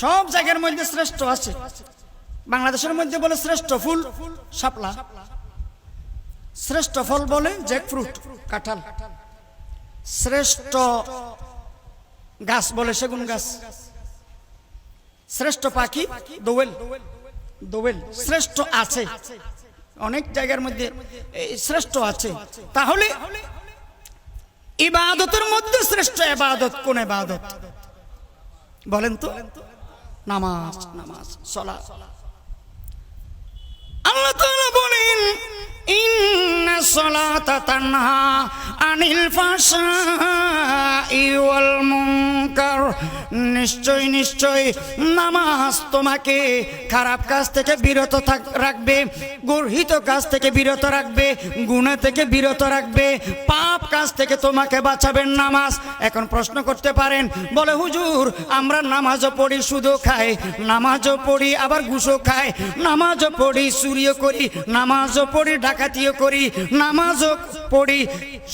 সব জায়গার মধ্যে শ্রেষ্ঠ আছে। বাংলাদেশের মধ্যে বলে শ্রেষ্ঠ ফুল শাপলা। শ্রেষ্ঠ ফল বলে জ্যাকফ্রুট, কাঁঠাল। শ্রেষ্ঠ গাছ বলে সেগুন গাছ। শ্রেষ্ঠ পাখি, দোয়েল। দোয়েল শ্রেষ্ঠ আছে। অনেক জায়গার মধ্যে শ্রেষ্ঠ আছে। তাহলে ইবাদতের মধ্যে শ্রেষ্ঠ এবাদত কোন ইবাদত? বলেন তো। নামাজ নামাজ সলা। আল্লাহ বলেন তানহা আনিল ফাহশাই ওয়াল মুনকার। নিশ্চয় নিশ্চয়, নামাজ তোমাকে খারাপ কাজ থেকে বিরত রাখবে, গর্হিত কাজ থেকে বিরত রাখবে গুণা থেকে বিরত রাখবে, পাপ কাজ থেকে তোমাকে বাঁচাবেন নামাজ। এখন প্রশ্ন করতে পারেন, বলে হুজুর, আমরা নামাজও পড়ি শুধু খাই, নামাজও পড়ি, আবার ঘুষও খাই, নামাজও পড়ি, চুরিও করি, নামাজও পড়ি ডাকাতিও করি নামাজও পড়ি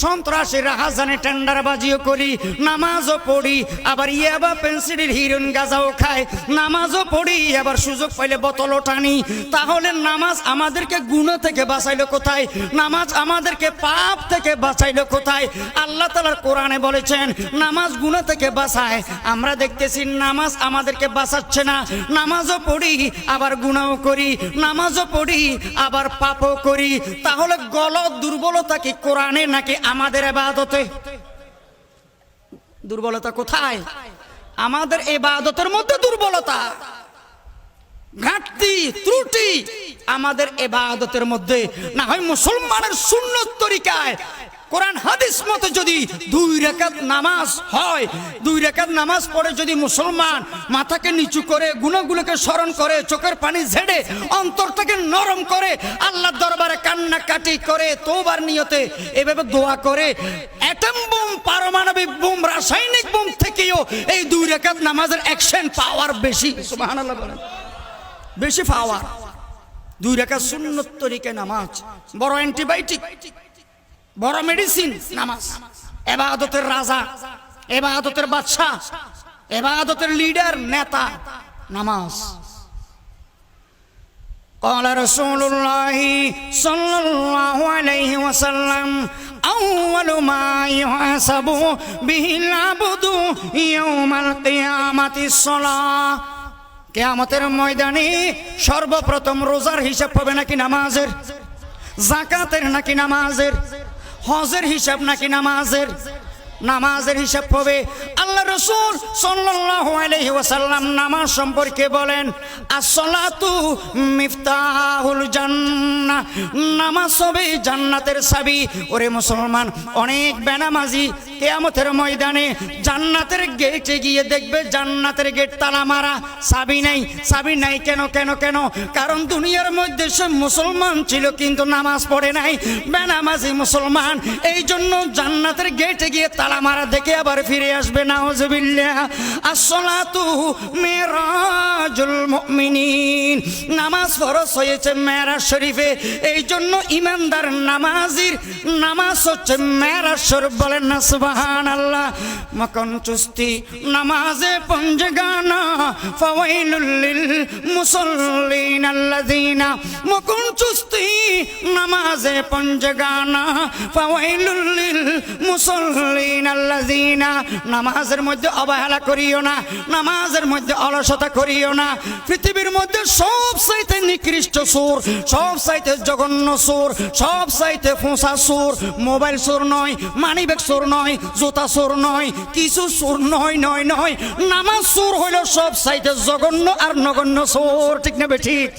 সন্ত্রাসী রাহাজানে টেন্ডারবাজিও করি, নামাজও পড়ি, আবার ইয়াবা পেন্সিলের হিরোইন গাজাও খায়। নামাজও পড়ি, আবার সুযোগ পাইলে বোতলও টানি তাহলে নামাজ আমাদেরকে গুণ থেকে বাঁচাইলো কোথায়? নামাজ আমাদেরকে পাপ থেকে বাঁচাইলো কোথায়? আল্লাহ তালার কোরআনে বলেছেন, নামাজ গুণ থেকে বাঁচায়। আমরা দেখতেছি নামাজ আমাদেরকে বাঁচাচ্ছে না। নামাজও পড়ি, আবার গুণাও করি। নামাজও পড়ি, আবার পাপও করি। তাহলে গলত দুর্বলতা কি কোরআনে নাকি আমাদের এবাদতে? দুর্বলতা কোথায়? আমাদের এবাদতের মধ্যে দুর্বলতা। ঘাটতি, ত্রুটি আমাদের এবাদতের মধ্যে। না হয় মুসলমানের শূন্য তরিকায় কোরআন হাদিস মতো যদি দুই রেখাত নামাজ হয়, দুই রেখাত নামাজ পড়ে যদি মুসলমান মাথাকে নিচু করে, গুণগুলোকে স্মরণ করে, চোখের পানি ঝেড়ে অন্তরটাকে নরম করে, আল্লাহর দরবারে কান্না কাটি করে, তোবার নিয়তে এভাবে দোয়া করে, অ্যাটম বোম, পারমাণবিক বোম, রাসায়নিক বোম থেকেও এই দুই রেখাত নামাজের অ্যাকশন পাওয়ার বেশি। বেশি পাওয়ার। দুই রেখা সুন্নত তরিকে নামাজ, বড় অ্যান্টিবায়োটিক বড় মেডিসিন নামাজ এবাদতের রাজা এবাদতের বাদশাহ এবাদতের লিডার নেতা নামাজ قال رسول الله صلى الله عليه وسلم أول ما يحاسب به العبد يوم القيامة الصلاة কেয়ামতের ময়দানে সর্বপ্রথম রোজার হিসাব হবে নাকি নামাজের জাকাতের নাকি নামাজের হজের হিসাব নাকি নামাজের? নামাজের হিসাব হবে। আল্লাহ রসুল ওয়াসাল্লাম নামাজ সম্পর্কে বলেন, আসসালাতু মিফতাহুল জান্নাহ। নামাজ হবে জান্নাতের চাবি। ওরে মুসলমান, অনেক বেনামাজি কেয়ামতের ময়দানে জান্নাতের গেটে গিয়ে দেখবে জান্নাতের গেট তালা মারা, চাবি নাই। চাবি নাই কেন কেন কেন? কারণ দুনিয়ার মধ্যে সে মুসলমান ছিল কিন্তু নামাজ পড়ে নাই। বেনামাজি মুসলমান এই জন্য জান্নাতের গেটে গিয়ে তালা মারা দেখে আবার ফিরে আসবে, নাউজুবিল্লাহ। আসসালাতু মিরাজুল মুমিনিন। নামাজ ফরজ হয়েছে মেরাজ শরীফে এই জন্য ইমানদার নামাজির নামাজ হচ্ছে মেরাজ শরীফ বলেন না, সুবহানাল্লাহ। মকন চুস্তি নামাজে পঞ্জ গানা, ফাওয়াইলুল লিল মুসাল্লিন আল্লাযিনা। মকন চুস্তি নামাজে পঞ্জ গানা, ফাওয়াইলুল লিল মুসাল্লিন নামাজের মধ্যে অবহেলা করিও না, নামাজের মধ্যে অলসতা করিও না। পৃথিবীর মধ্যে সব চাইতে নিকৃষ্ট সুর সব চাইতে জঘন্য সুর সব চাইতে ফোঁসা সুর মোবাইল সুর নয়, মানিব্যাগ সুর নয়, জুতা সুর নয়, কিছু সুর নয় নয় নয়। নামাজ সুর হইল সব চাইতে জঘন্য আর নগণ্য সুর, ঠিক নেবে ঠিক?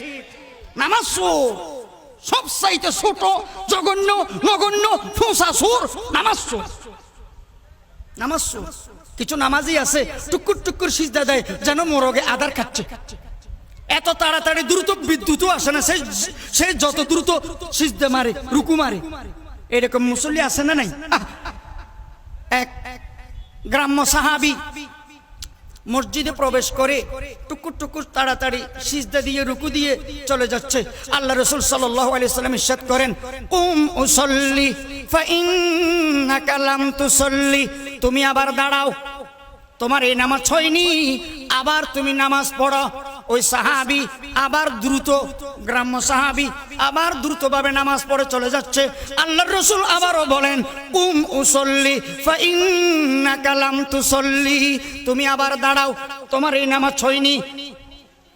নামাজ সুর সব চাইতে ছোট, জঘন্য, নগণ্য, ফোঁসা সুর, নামাজ সুর। নামাজ কিছু নামাজই আছে, টুকুর টুকুর সিজদা দেয়, যেন মোরগে আধার খাচ্ছে। এত তাড়াতাড়ি দ্রুত বিদ্যুৎও আসে না সে সে যত দ্রুত সিজদা মারে, রুকু মারে। এরকম মুসল্লি আছে না নাই? এক গ্রাম্য সাহাবি মসজিদে প্রবেশ করে টুকুর টুকুর তাড়াতাড়ি সিজদা দিয়ে, রুকু দিয়ে চলে যাচ্ছে। আল্লাহ রসুল সাল্লাহ আলাইসাল্লাম ইসাদ করেন, উম উসল্লি ফাইন্নাকা লাম তুসল্লি তুমি আবার দাঁড়াও। তোমার এই নামাজ হয়নি, আবার তুমি নামাজ পড়ো। ওই সাহাবি আবার দ্রুত, গ্রাম্য সাহাবি আবার দ্রুতভাবে নামাজ পড়ে চলে যাচ্ছে। আল্লাহ রসুল আবারও বলেন, উম উসল্লি কালাম তুসল্লি। তুমি আবার দাঁড়াও, তোমার এই নামাজ হয়নি।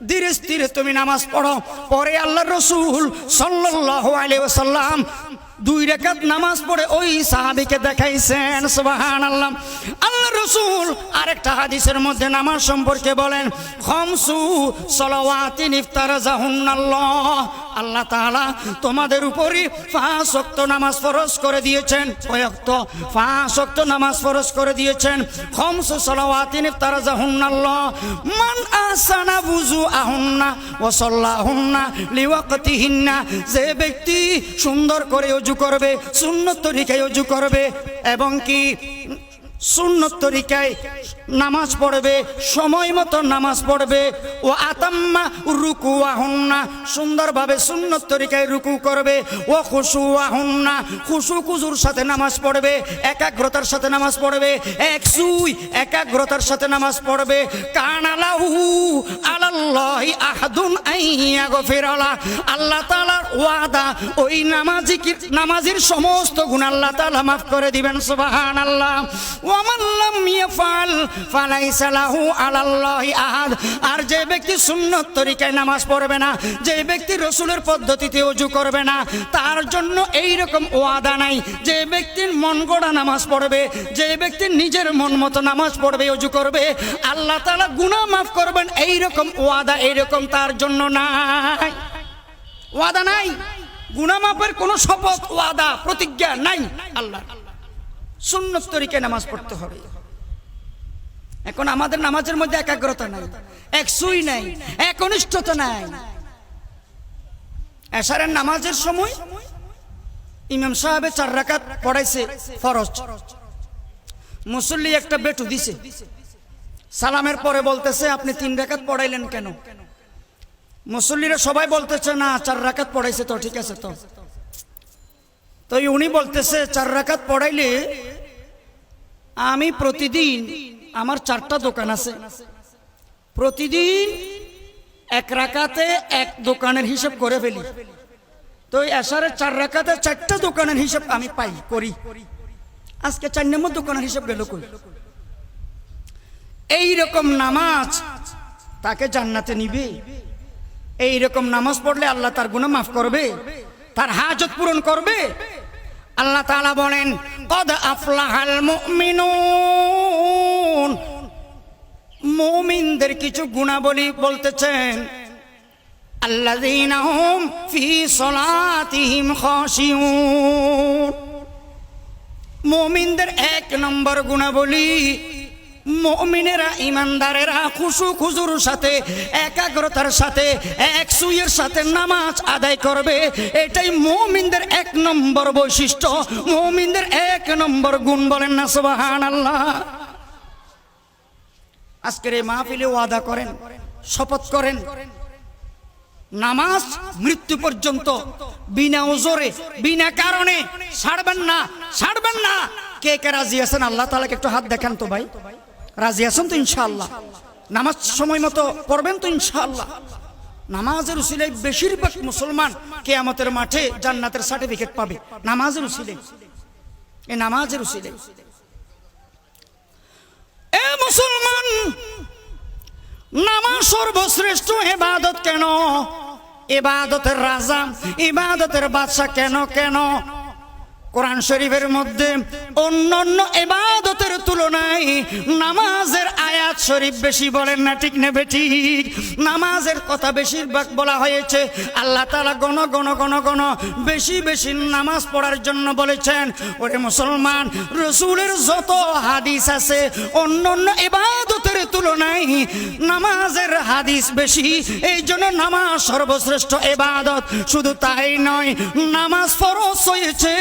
ধীরে স্থিরে তুমি নামাজ পড়ো। পরে আল্লাহ রসুল সাল্লাল্লাহু আলাইহি ওয়াসাল্লাম দুই রেখাত নামাজ পড়ে ওই সাহাবিকে দেখাইছেন সোহান আল্লাহ আল্লাহ রসুল আরেকটা হাদিসের মধ্যে নামাজ সম্পর্কে বলেন, খমসু সলাওয়াতিন ইফতারাজাহুন্নাল্লাহ। আল্লাহ তাআলা তোমাদের উপরই ওয়াক্ত নামাজ ফরজ করে দিয়েছেন। কয়েকত ওয়াক্ত নামাজ ফরজ করে দিয়েছেন। খমসু সলাওয়াতিন ইফতারাজাহুন্নাল্লাহ। মান আসানা বুজু আহুন্না ও সল্লাহুন্না লিওয়াকতিহিন্না। যে ব্যক্তি সুন্দর করে অজু করবে, সুন্নত তরিকায় অজু করবে, এবং কি সুন্নত তরিকায় নামাজ পড়বে, সময় মতো নামাজ পড়বে। ও আতাম্মা রুকু আহন্না সুন্দরভাবে সুন্নত তরিকায় রুকু করবে। ও খুশু আহন্না খুশু কুজুর সাথে নামাজ পড়বে, একাগ্রতার সাথে নামাজ পড়বে। এক সুই একাগ্রতার সাথে নামাজ পড়বে। কানালাহু আলাল্লাহি আহাদুন আইয়া গফিরালা আল্লাহ তাআলার ওয়াদা, ওই নামাজি নামাজির সমস্ত গুণ আল্লাহ তাআলা মাফ করে দিবেন, সুবহানাল্লাহ। ওয়া মান লাম ইয়াফাল ফালাইসা লাহু আলাল্লাহি আহাদ আর যে ব্যক্তি সুন্নত তরিকায় নামাজ পড়বে না, যে ব্যক্তি রসুলের পদ্ধতিতে অজু করবে না, তার জন্য এই রকম ওয়াদা নাই। যে ব্যক্তির মন গড়া নামাজ পড়বে, যে ব্যক্তি নিজের মন মতো নামাজ পড়বে অজু করবে, আল্লাহ তাআলা গুনাহ মাফ করবেন এই রকম ওয়াদা, এইরকম তার জন্য নাই। ওয়াদা নাই। গুনাহ মাফের কোনো শপথ, ওয়াদা, প্রতিজ্ঞা নাই আল্লাহ সুন্নত তরিকে নামাজ পড়তে হবে। এখন আমাদের নামাজের মধ্যে একাগ্রতা নাই, এক সুই নাই, এক একনিষ্ঠতা নাই। এশারের নামাজের সময় ইমাম সাহেবে চার রাকাত পড়াইছে ফরজ। মুসল্লি একটা বেটু দিছে। সালামের পরে বলতেছে, আপনি তিন রাকাত পড়াইলেন কেন? মুসল্লিরা সবাই বলতেছে, না, চার রাকাত পড়াইছে তো, ঠিক আছে তো। তো উনি বলতেছে, চার রাকাত পড়াইলে আমি প্রতিদিন আমার চারটা দোকান আছে। প্রতিদিন এক রাকাতে এক দোকানের হিসাব করে ফেলি। তো এই এসারের চার রাকাতে চারটা দোকানের হিসাব আমি পাই, করি। আজকে চার নম্বর দোকানের হিসাব গেল কই? এই রকম নামাজ তাকে জান্নাতে নিবে। এই রকম নামাজ পড়লে আল্লাহ তার গুনাহ মাফ করবে, তার হাজত পূরণ করবে আল্লাহ তালা বলেন, কদ আফলাহাল মুমিনুন। মুমিনদের কিছু গুণাবলী বলতেছেন, আল্লাযীনা হুম ফি সলাতিহিম খাশিউন। মুমিনদের এক নম্বর গুণাবলী মুমিনেরা ইমানদারেরা খুশু খুজুর সাথে, একাগ্রতার সাথে, এক সুইয়ের সাথে নামাজ আদায় করবে। এটাই মুমিনদের এক নম্বর বৈশিষ্ট্য। মুমিনদের এক নম্বর গুণ বলেন না, সুবহানাল্লাহ। আজকের এই মাহফিলে ওয়াদা করেন, শপথ করেন, নামাজ মৃত্যু পর্যন্ত বিনা ওজরে, বিনা কারণে ছাড়বেন না ছাড়বেন না। কে কে রাজি আছেন? আল্লাহ তালাকে একটু হাত দেখান তো ভাই। রাজি আছেন তো ইনশাআল্লাহ? নামাজ সময় মতো পড়বেন তো ইনশাআল্লাহ? নামাজের উসিলে বেশিরভাগ মুসলমান কেয়ামতের মাঠে জান্নাতের সার্টিফিকেট পাবে। নামাজের উসিলে এ নামাজের উসিলে এ মুসলমান, নামাজ সর্বশ্রেষ্ঠ এবাদত কেন? এবাদতের রাজা, ইবাদতের বাদশা কেন কেন? কোরআন শরীফের মধ্যে অন্যান্য এবাদতের তুলনায় নামাজের আয়াত শরীফ বেশি বলেন না, ঠিক নেবে ঠিক? নামাজের কথা বেশিরভাগ বলা হয়েছে, আল্লাহ তালা গণ গণ গণ গণ বেশি বেশি নামাজ পড়ার জন্য বলেছেন, ওরে মুসলমান, রসুলের যত হাদিস আছে অন্যান্য এবাদতের তুলনায় নামাজের হাদিস বেশি, এই জন্য নামাজ সর্বশ্রেষ্ঠ এবাদত শুধু তাই নয়, নামাজ ফরস হয়েছে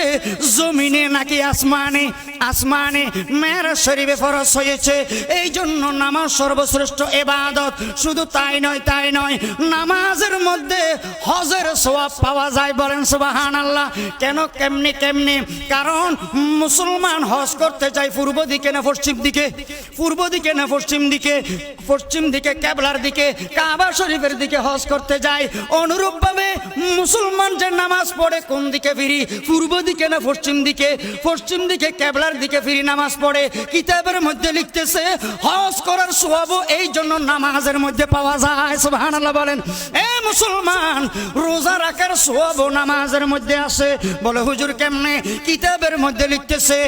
জমিনে নাকি আসমানে? আসমানে মেয়ের শরীফে ফরজ হয়েছে। এই জন্য নামাজ সর্বশ্রেষ্ঠ এবাদত। শুধু তাই নয় তাই নয়, নামাজের মধ্যে হজের সোয়াব পাওয়া যায় বলেন সুবাহান আল্লাহ কেন কেমনি কেমনি? কারণ মুসলমান হজ করতে চায় পূর্ব দিকে না পশ্চিম দিকে? পূর্ব দিকে না পশ্চিম দিকে? পশ্চিম দিকে ক্যাবলার দিকে, কাবা শরীফের দিকে হজ করতে যায়। অনুরূপভাবে মুসলমান যে নামাজ পড়ে কোন দিকে ফিরি? পূর্ব দিকে না পশ্চিম দিকে পশ্চিম দিকে ক্যাবলার দিকে ফিরি নামাজ পড়ে, কিতাবের মধ্যে লিখতেছে, হজ করার সোয়াব এই জন্য নামাজের মধ্যে পাওয়া যায়। সুবহানাল্লাহ বলেন, এ মুসলমান, রোজা রাখার সোয়াব নামাজের মধ্যে আসে। বলে, হুজুর কেমনে? কিতাবের মধ্যে লিখতেছে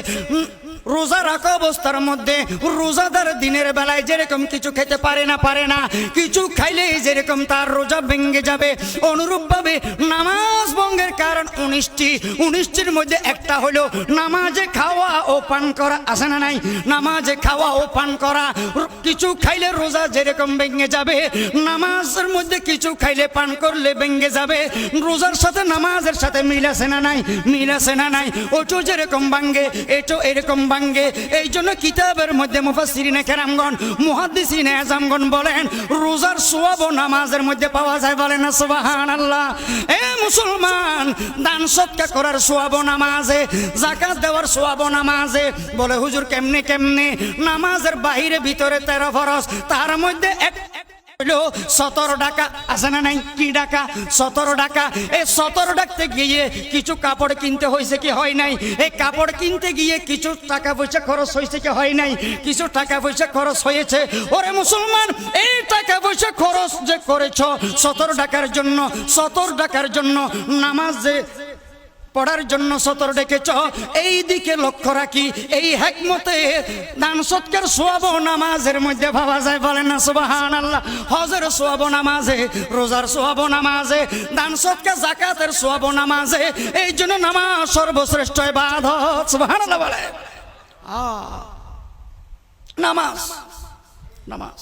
রোজা রাখা অবস্থার মধ্যে রোজাদার দিনের বেলায় যেরকম কিছু খেতে পারে না পারে না, কিছু খাইলে যেরকম তার রোজা ভেঙে যাবে। অনুরূপভাবে নামাজ ভঙ্গের কারণ উনিশটি। উনিশটির মধ্যে একটা হলো, নামাজে খাওয়া ও পান করা আছে না নাই? নামাজে খাওয়া ও পান করা। কিছু খাইলে রোজা যেরকম ভেঙে যাবে, নামাজের মধ্যে কিছু খাইলে পান করলে ভেঙে যাবে। রোজার সাথে নামাজের সাথে মিল আছে না নাই? মিল আছে না নাই? ওটো যেরকম ভাঙ্গে এটো এরকম ভাঙ্গে এই জন্য কিতাবের মধ্যে মুফাসসিরিনে কেরামগণ, মুহাদ্দিসিনে আজমগণ বলেন, রোজার সোয়াব নামাজের মধ্যে পাওয়া যায় বলেন না? সুবহানাল্লাহ। এ মুসলমান, দান সৎকার করার সোয়াব নামাজে জাকাত দেওয়ার সোয়াব নামাজে বলে হুজুর কেমনে কেমনে? নামাজের বাহিরে ভিতরে তেরো ফরজ, তার মধ্যে এক হইল, সতেরো টাকা আছে না নাই? কি টাকা সতেরো টাকা এই সতেরো ডাকতে গিয়ে কিছু কাপড় কিনতে হয়েছে কি হয় নাই? এই কাপড় কিনতে গিয়ে কিছু টাকা পয়সা খরচ হয়েছে কি হয় নাই? কিছু টাকা পয়সা খরচ হয়েছে। ওরে মুসলমান, এই টাকা পয়সা খরচ যে করেছ, সতেরো টাকার জন্য, সতেরো টাকার জন্য নামাজ যে পড়ার জন্য সতর ডেকেছ। এই দিকে লক্ষ্য রাখি, এই হেকমতে দান সৎকার সোয়াব নামাজের মধ্যে ভাবা যায় বলে না সুবাহান আল্লাহ হজের সোয়াব নামাজে, রোজার সোয়াব নামাজে, দান সৎকার জাকাতের সোয়াব নামাজে, এই জন্য নামাজ সর্বশ্রেষ্ঠ বাধত সুবাহান আল্লাহ বলে নামাজ নামাজ।